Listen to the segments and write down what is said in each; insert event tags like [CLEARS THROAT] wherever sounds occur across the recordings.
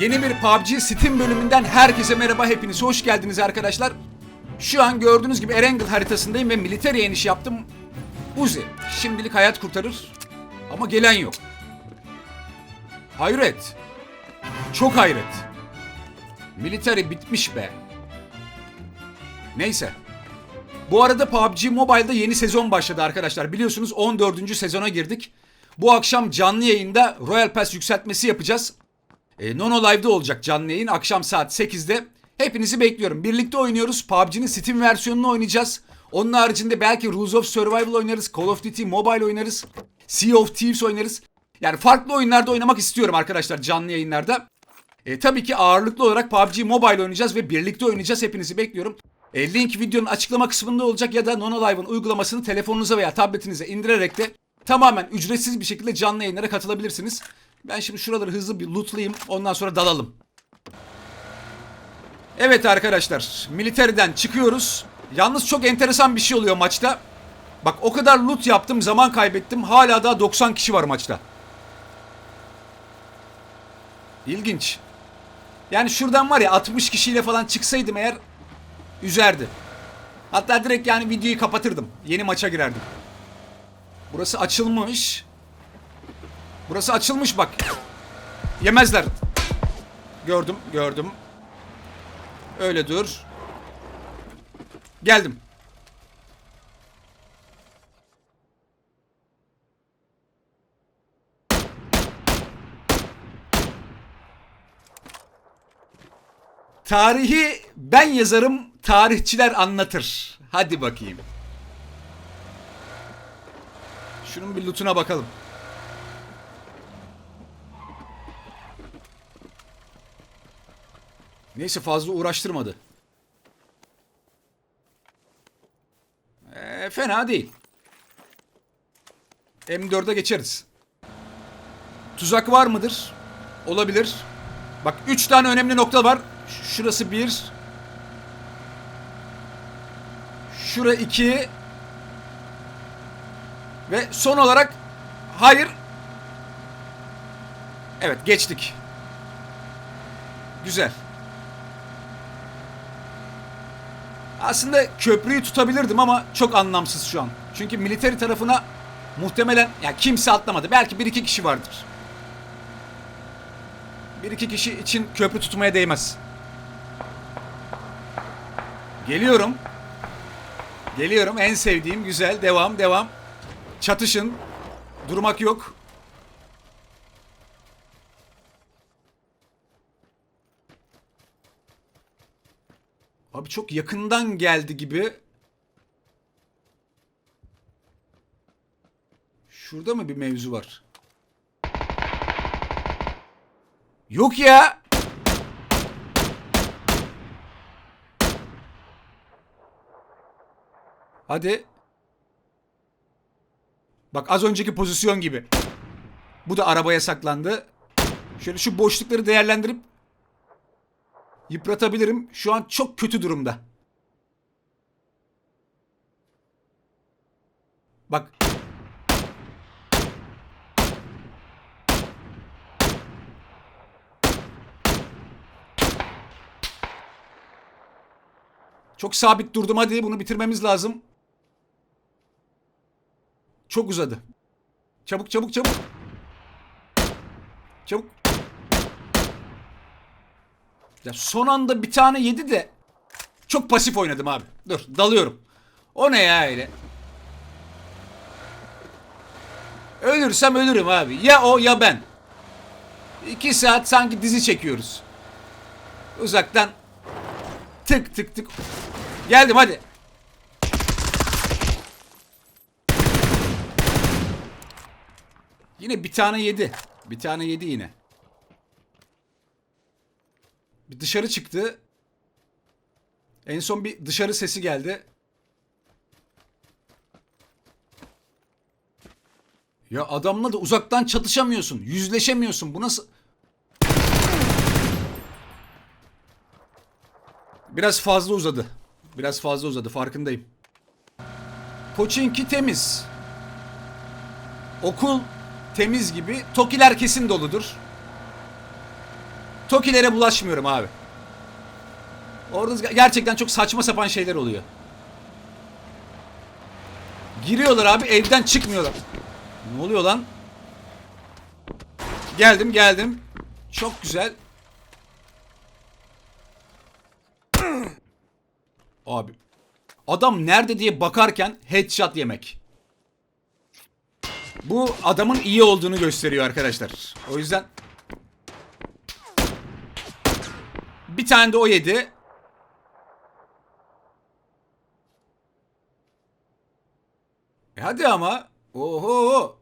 Yeni bir PUBG Steam bölümünden herkese merhaba hepiniz hoş geldiniz arkadaşlar. Şu an gördüğünüz gibi Erangel haritasındayım ve military iniş yaptım. Uzi şimdilik hayat kurtarır ama gelen yok. Hayret. Çok hayret. Military bitmiş be. Neyse. Bu arada PUBG Mobile'da yeni sezon başladı arkadaşlar. Biliyorsunuz 14. sezona girdik. Bu akşam canlı yayında Royal Pass yükseltmesi yapacağız. E, Nono Live'da olacak canlı yayın akşam saat 8'de. Hepinizi bekliyorum. Birlikte oynuyoruz. PUBG'nin Steam versiyonunu oynayacağız. Onun haricinde belki Rules of Survival oynarız. Call of Duty Mobile oynarız. Sea of Thieves oynarız. Yani farklı oyunlarda oynamak istiyorum arkadaşlar canlı yayınlarda. E, tabii ki ağırlıklı olarak PUBG Mobile oynayacağız ve birlikte oynayacağız. Hepinizi bekliyorum. E, link videonun açıklama kısmında olacak ya da Nono Live'ın uygulamasını telefonunuza veya tabletinize indirerek de tamamen ücretsiz bir şekilde canlı yayınlara katılabilirsiniz. Ben şimdi şuraları hızlı bir lootlayayım ondan sonra dalalım. Evet arkadaşlar militeriden çıkıyoruz. Yalnız çok enteresan bir şey oluyor maçta. Bak o kadar loot yaptım zaman kaybettim hala daha 90 kişi var maçta. İlginç. Yani şuradan var ya 60 kişiyle falan çıksaydım eğer üzerdi. Hatta direkt yani videoyu kapatırdım. Yeni maça girerdim. Burası açılmış. Burası açılmış bak. Yemezler. Gördüm, gördüm. Öyle dur. Geldim. Tarihi ben yazarım, tarihçiler anlatır. Hadi bakayım. Şunun bir lootuna bakalım. Neyse fazla uğraştırmadı. Ee, fena değil. M4'e geçeriz. Tuzak var mıdır? Olabilir. Bak 3 tane önemli nokta var. Şurası 1. Şura 2. Ve son olarak hayır. Evet geçtik. Güzel. Aslında köprüyü tutabilirdim ama çok anlamsız şu an. Çünkü militeri tarafına muhtemelen ya kimse atlamadı. Belki bir iki kişi vardır. Bir iki kişi için köprü tutmaya değmez. Geliyorum. Geliyorum. En sevdiğim güzel. Devam, devam. Çatışın. Durmak yok. Abi çok yakından geldi gibi. Şurada mı bir mevzu var? Yok ya. Hadi. Bak az önceki pozisyon gibi. Bu da arabaya saklandı. Şöyle şu boşlukları değerlendirip yıpratabilirim. Şu an çok kötü durumda. Bak. Çok sabit durdum hadi bunu bitirmemiz lazım. Çok uzadı. Çabuk çabuk çabuk. Çabuk. Ya son anda bir tane yedi de çok pasif oynadım abi. Dur dalıyorum. O ne ya öyle? Ölürsem ölürüm abi. Ya o ya ben. İki saat sanki dizi çekiyoruz. Uzaktan tık tık tık. Geldim hadi. Yine bir tane yedi. Bir tane yedi yine. Bir dışarı çıktı. En son bir dışarı sesi geldi. Ya adamla da uzaktan çatışamıyorsun. Yüzleşemiyorsun. Bu nasıl... Biraz fazla uzadı. Biraz fazla uzadı farkındayım. Poçinki temiz. Okul temiz gibi. Tokiler kesin doludur. Tokilere bulaşmıyorum abi. Orada gerçekten çok saçma sapan şeyler oluyor. Giriyorlar abi evden çıkmıyorlar. Ne oluyor lan? Geldim geldim. Çok güzel. [CLEARS THROAT] Abi. Adam nerede diye bakarken headshot yemek. Bu adamın iyi olduğunu gösteriyor arkadaşlar. O yüzden bir tane de o yedi. E hadi ama. Oho.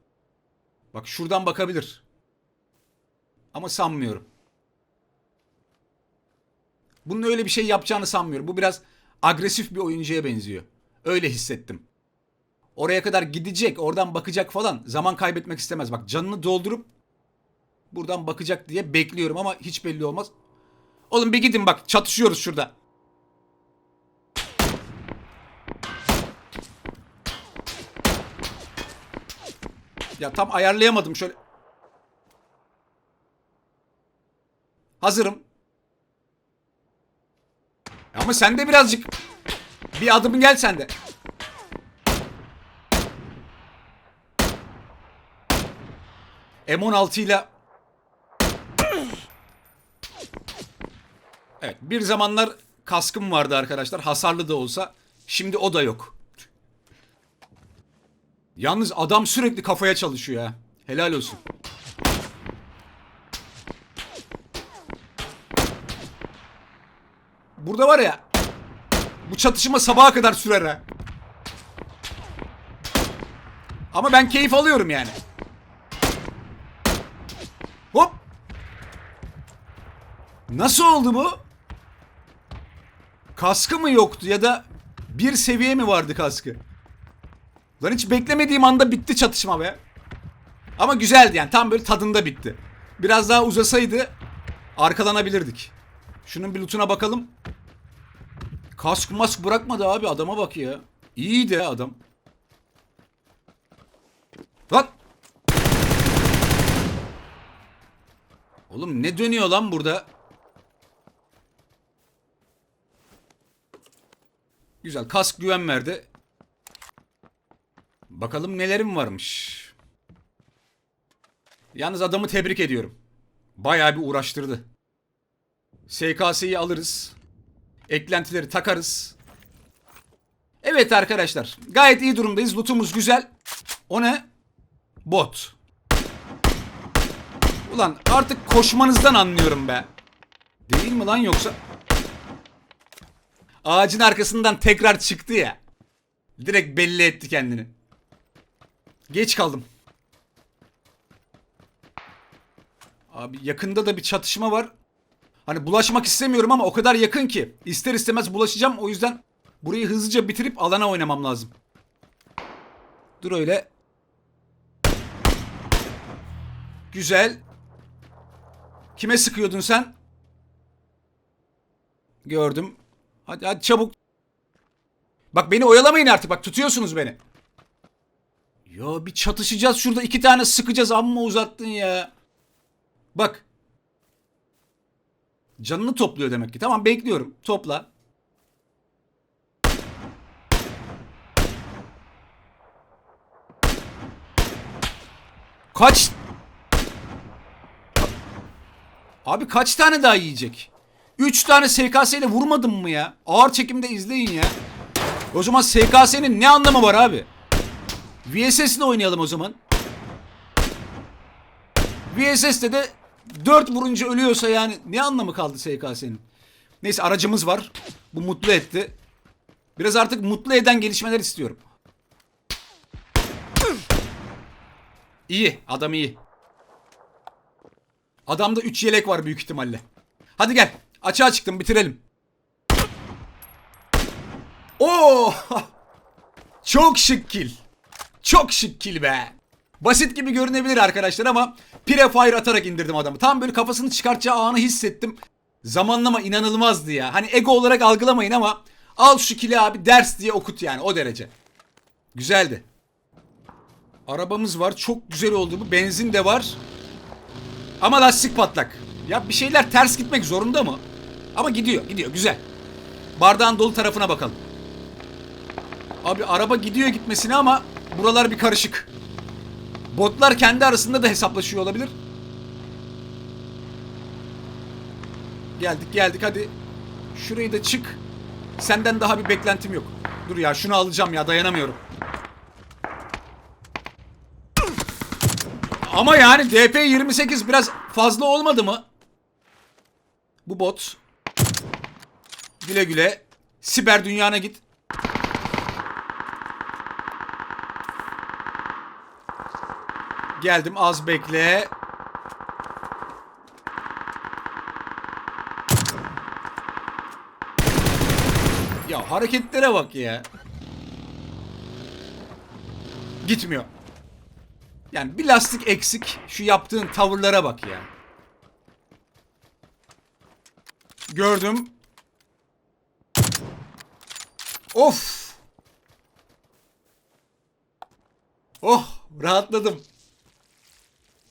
Bak şuradan bakabilir. Ama sanmıyorum. Bunun öyle bir şey yapacağını sanmıyorum. Bu biraz agresif bir oyuncuya benziyor. Öyle hissettim. Oraya kadar gidecek, oradan bakacak falan. Zaman kaybetmek istemez. Bak canını doldurup buradan bakacak diye bekliyorum ama hiç belli olmaz. Oğlum bir gidin bak çatışıyoruz şurada. Ya tam ayarlayamadım şöyle. Hazırım. Ama sen de birazcık bir adım gel sen de. M16 ile Evet bir zamanlar kaskım vardı arkadaşlar hasarlı da olsa şimdi o da yok. Yalnız adam sürekli kafaya çalışıyor ya. Helal olsun. Burada var ya bu çatışma sabaha kadar sürer ha. Ama ben keyif alıyorum yani. Hop. Nasıl oldu bu? Kaskı mı yoktu ya da bir seviye mi vardı kaskı? Lan hiç beklemediğim anda bitti çatışma be. Ama güzeldi yani tam böyle tadında bitti. Biraz daha uzasaydı arkalanabilirdik. Şunun bir lootuna bakalım. Kask mask bırakmadı abi adama bak ya. İyiydi adam. Lan! Oğlum ne dönüyor lan burada? Güzel kask güven verdi. Bakalım nelerim varmış. Yalnız adamı tebrik ediyorum. Bayağı bir uğraştırdı. SKS'yi alırız. Eklentileri takarız. Evet arkadaşlar. Gayet iyi durumdayız. Lootumuz güzel. O ne? Bot. Ulan artık koşmanızdan anlıyorum be. Değil mi lan yoksa? Ağacın arkasından tekrar çıktı ya. Direkt belli etti kendini. Geç kaldım. Abi yakında da bir çatışma var. Hani bulaşmak istemiyorum ama o kadar yakın ki. İster istemez bulaşacağım. O yüzden burayı hızlıca bitirip alana oynamam lazım. Dur öyle. Güzel. Kime sıkıyordun sen? Gördüm. Hadi hadi çabuk. Bak beni oyalamayın artık. Bak tutuyorsunuz beni. Ya bir çatışacağız şurada iki tane sıkacağız amma uzattın ya. Bak. Canını topluyor demek ki. Tamam bekliyorum. Topla. Kaç? Abi kaç tane daha yiyecek? 3 tane SKS ile vurmadım mı ya? Ağır çekimde izleyin ya. O zaman SKS'nin ne anlamı var abi? VSS'le oynayalım o zaman. VSS'te de 4 vurunca ölüyorsa yani ne anlamı kaldı SKS'nin? Neyse aracımız var. Bu mutlu etti. Biraz artık mutlu eden gelişmeler istiyorum. İyi. Adam iyi. Adamda 3 yelek var büyük ihtimalle. Hadi gel. Açığa çıktım bitirelim. Oo! [LAUGHS] Çok şık kill. Çok şık kill be. Basit gibi görünebilir arkadaşlar ama prefire atarak indirdim adamı. Tam böyle kafasını çıkartacağı anı hissettim. Zamanlama inanılmazdı ya. Hani ego olarak algılamayın ama al şu kili abi ders diye okut yani o derece. Güzeldi. Arabamız var. Çok güzel oldu bu. Benzin de var. Ama lastik patlak. Ya bir şeyler ters gitmek zorunda mı? Ama gidiyor, gidiyor. Güzel. Bardağın dolu tarafına bakalım. Abi araba gidiyor gitmesine ama buralar bir karışık. Botlar kendi arasında da hesaplaşıyor olabilir. Geldik geldik hadi. Şurayı da çık. Senden daha bir beklentim yok. Dur ya şunu alacağım ya dayanamıyorum. Ama yani DP28 biraz fazla olmadı mı? Bu bot. Güle güle. Siber dünyana git. Geldim az bekle. Ya hareketlere bak ya. Gitmiyor. Yani bir lastik eksik. Şu yaptığın tavırlara bak ya. Gördüm. Of. Oh rahatladım.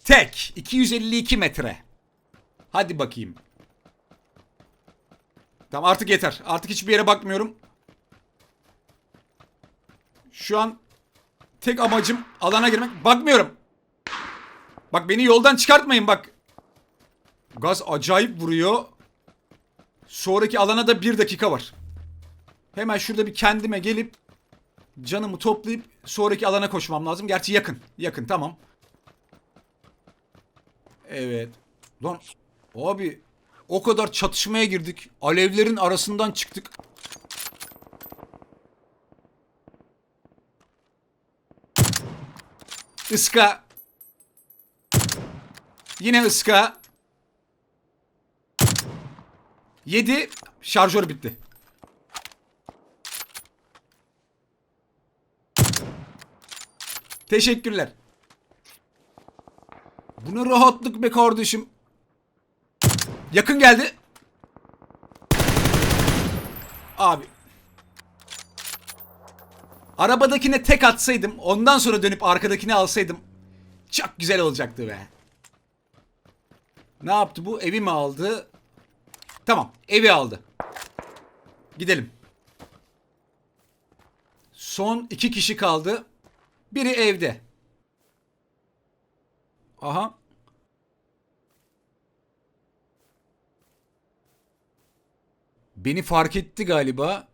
Tek 252 metre. Hadi bakayım. Tamam artık yeter. Artık hiçbir yere bakmıyorum. Şu an tek amacım alana girmek. Bakmıyorum. Bak beni yoldan çıkartmayın bak. Gaz acayip vuruyor. Sonraki alana da bir dakika var. Hemen şurada bir kendime gelip canımı toplayıp sonraki alana koşmam lazım. Gerçi yakın. Yakın tamam. Evet. Lan abi o kadar çatışmaya girdik. Alevlerin arasından çıktık. Iska. Yine ıska. 7 şarjör bitti. Teşekkürler. Bu ne rahatlık be kardeşim. Yakın geldi. Abi. Arabadakine tek atsaydım ondan sonra dönüp arkadakini alsaydım çok güzel olacaktı be. Ne yaptı bu? Evi mi aldı? Tamam. Evi aldı. Gidelim. Son iki kişi kaldı. Biri evde. Aha. Beni fark etti galiba.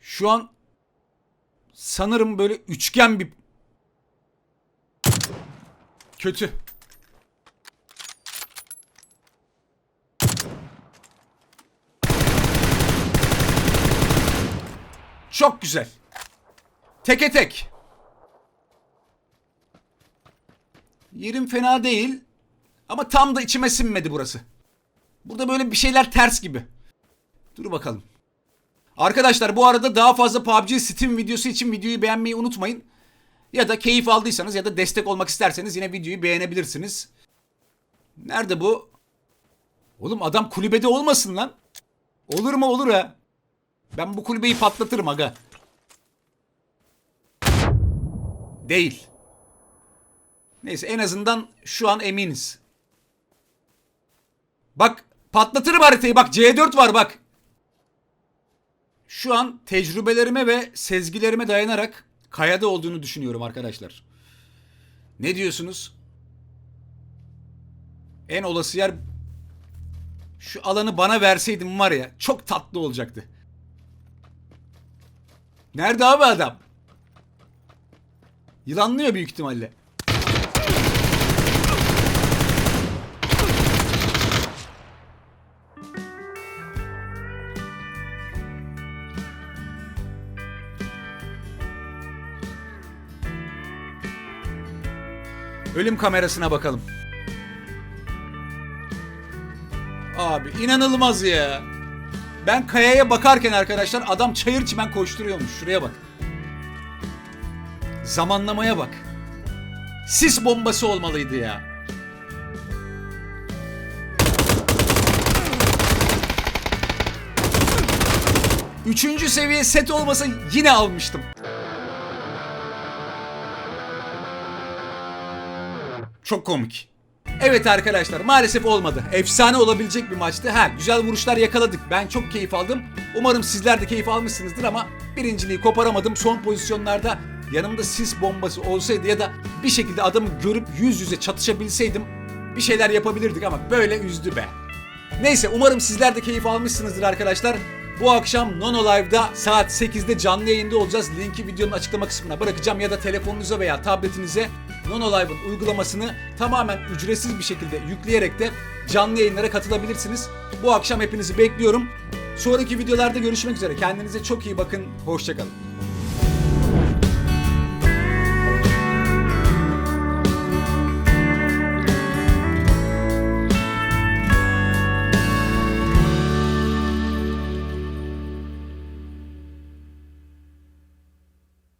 Şu an sanırım böyle üçgen bir kötü. Çok güzel. Teke tek. Yerim fena değil. Ama tam da içime sinmedi burası. Burada böyle bir şeyler ters gibi. Dur bakalım. Arkadaşlar bu arada daha fazla PUBG Steam videosu için videoyu beğenmeyi unutmayın. Ya da keyif aldıysanız ya da destek olmak isterseniz yine videoyu beğenebilirsiniz. Nerede bu? Oğlum adam kulübede olmasın lan. Olur mu olur ha. Ben bu kulübeyi patlatırım aga. Değil. Neyse en azından şu an eminiz. Bak patlatırım haritayı bak C4 var bak. Şu an tecrübelerime ve sezgilerime dayanarak kayada olduğunu düşünüyorum arkadaşlar. Ne diyorsunuz? En olası yer şu alanı bana verseydim var ya çok tatlı olacaktı. Nerede abi adam? Yılanlıyor büyük ihtimalle. Ölüm kamerasına bakalım. Abi inanılmaz ya. Ben kayaya bakarken arkadaşlar adam çayır çimen koşturuyormuş. Şuraya bak. Zamanlamaya bak. Sis bombası olmalıydı ya. Üçüncü seviye set olmasa yine almıştım. Çok komik. Evet arkadaşlar maalesef olmadı. Efsane olabilecek bir maçtı. Ha güzel vuruşlar yakaladık. Ben çok keyif aldım. Umarım sizler de keyif almışsınızdır ama birinciliği koparamadım. Son pozisyonlarda yanımda sis bombası olsaydı ya da bir şekilde adamı görüp yüz yüze çatışabilseydim bir şeyler yapabilirdik ama böyle üzdü be. Neyse umarım sizler de keyif almışsınızdır arkadaşlar. Bu akşam Nono Live'da saat 8'de canlı yayında olacağız. Linki videonun açıklama kısmına bırakacağım ya da telefonunuza veya tabletinize Nono Live'ın uygulamasını tamamen ücretsiz bir şekilde yükleyerek de canlı yayınlara katılabilirsiniz. Bu akşam hepinizi bekliyorum. Sonraki videolarda görüşmek üzere. Kendinize çok iyi bakın. Hoşçakalın.